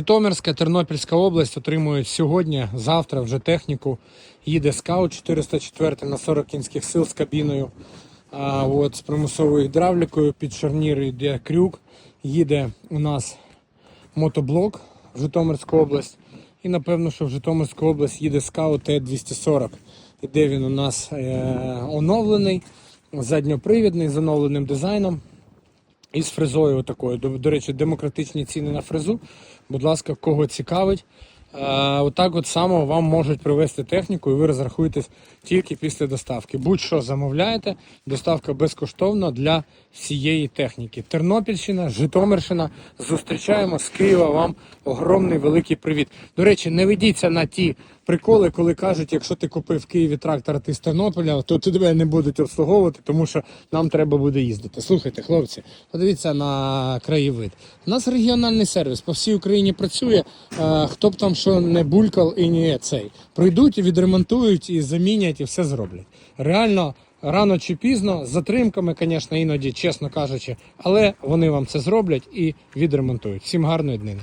Житомирська, Тернопільська область отримують сьогодні, завтра вже техніку. Їде скаут 404 на 40 кінських сил з кабіною. А, от, з примусовою гідравлікою під шарнір йде крюк. Їде у нас мотоблок в Житомирську область. І напевно, що в Житомирську область їде скаут Т-240. Іде він у нас е- оновлений, задньопривідний, з оновленим дизайном. І з фрезою такою. До, до речі, демократичні ціни на фрезу. Будь ласка, кого цікавить. Е, отак от само вам можуть привезти техніку і ви розрахуєтесь тільки після доставки. Будь-що замовляєте, доставка безкоштовна для всієї техніки. Тернопільщина, Житомирщина. Зустрічаємо з Києва. Вам огромний великий привіт. До речі, не ведіться на ті приколи, коли кажуть, якщо ти купив в Києві трактор, а ти з Тернополя, то тебе не будуть обслуговувати, тому що нам треба буде їздити. Слухайте, хлопці, подивіться на краєвид. У нас регіональний сервіс по всій Україні працює. Е, Хто б там що не булькав і не цей. Прийдуть, відремонтують і замінять, і все зроблять. Реально. Рано чи пізно, з затримками, звісно, іноді, чесно кажучи, але вони вам це зроблять і відремонтують. Всім гарної днини.